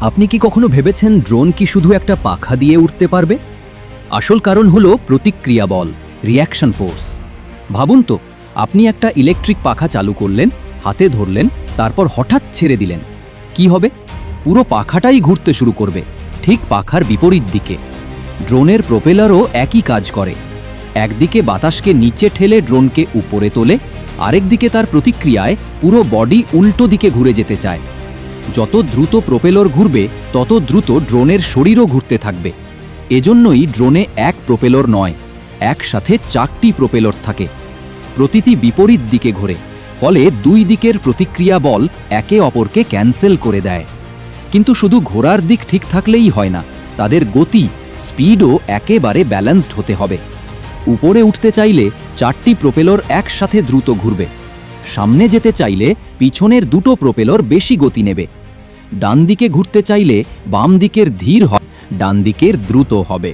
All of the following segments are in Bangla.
আপনি কি কখনো ভেবেছেন ড্রোন কি শুধু একটা পাখা দিয়ে উঠতে পারবে? আসল কারণ হলো প্রতিক্রিয়া বল রিয়াকশন ফোর্স ভাবুন তো, আপনি একটা ইলেকট্রিক পাখা চালু করলেন, হাতে ধরলেন, তারপর হঠাৎ ছেড়ে দিলেন। কি হবে? পুরো পাখাটাই ঘুরতে শুরু করবে, ঠিক পাখার বিপরীত দিকে। ড্রোনের প্রোপেলারও একই কাজ করে। একদিকে বাতাসকে নিচে ঠেলে ড্রোনকে উপরে তোলে, আরেকদিকে তার প্রতিক্রিয়ায় পুরো বডি উল্টো দিকে ঘুরে যেতে চায়। যত দ্রুত প্রোপেলর ঘুরবে, তত দ্রুত ড্রোনের শরীরও ঘুরতে থাকবে। এজন্যই ড্রোনে এক প্রোপেলর নয়, একসাথে চারটি প্রোপেলর থাকে। প্রতিটি বিপরীত দিকে ঘোরে, ফলে দুই দিকের প্রতিক্রিয়া বল একে অপরকে ক্যান্সেল করে দেয়। কিন্তু শুধু ঘোরার দিক ঠিক থাকলেই হয় না, তাদের গতি, স্পিডও একেবারে ব্যালেন্সড হতে হবে। উপরে উঠতে চাইলে চারটি প্রোপেলর একসাথে দ্রুত ঘুরবে। সামনে যেতে চাইলে পিছনের দুটো প্রোপেলর বেশি গতি নেবে। ডান দিকে ঘুরতে চাইলে বাম দিকের ধীর হয় ডান দিকের দ্রুত হবে।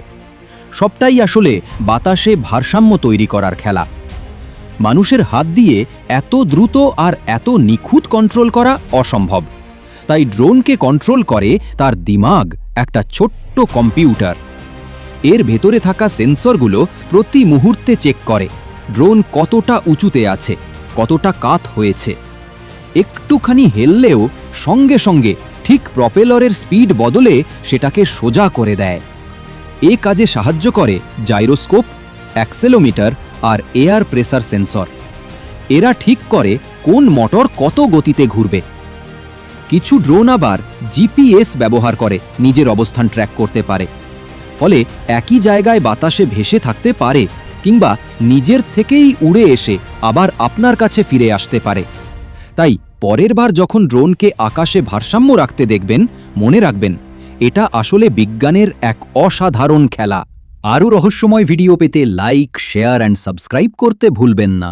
সবটাই আসলে বাতাসে ভারসাম্য তৈরি করার খেলা। মানুষের হাত দিয়ে এত দ্রুত আর এত নিখুঁত কন্ট্রোল করা অসম্ভব। তাই ড্রোনকে কন্ট্রোল করে তার দিমাগ একটা ছোট্ট কম্পিউটার। এর ভেতরে থাকা সেন্সরগুলো প্রতি মুহূর্তে চেক করে, ড্রোন কতটা উঁচুতে আছে। কতটা কাত হয়েছে। একটুখানি হেললেও সঙ্গে সঙ্গে ঠিক প্রপেলরের স্পিড বদলে সেটাকে সোজা করে দেয়। এ কাজে সাহায্য করে জাইরোস্কোপ, অ্যাক্সেলোমিটার আর এয়ার প্রেসার সেন্সর। এরা ঠিক করে কোন মোটর কত গতিতে ঘুরবে। কিছু ড্রোন আবার জিপিএস ব্যবহার করে, নিজের অবস্থান ট্র্যাক করতে পারে। ফলে একই জায়গায় বাতাসে ভেসে থাকতে পারে কিংবা নিজের থেকেই উড়ে এসে আবার আপনার কাছে ফিরে আসতে পারে। তাই পরের বার যখন ড্রোনকে আকাশে ভারসাম্য রাখতে দেখবেন, মনে রাখবেন, এটা আসলে বিজ্ঞানের এক অসাধারণ খেলা। আরও রহস্যময় ভিডিও পেতে লাইক, শেয়ার, অ্যান্ড সাবস্ক্রাইব করতে ভুলবেন না।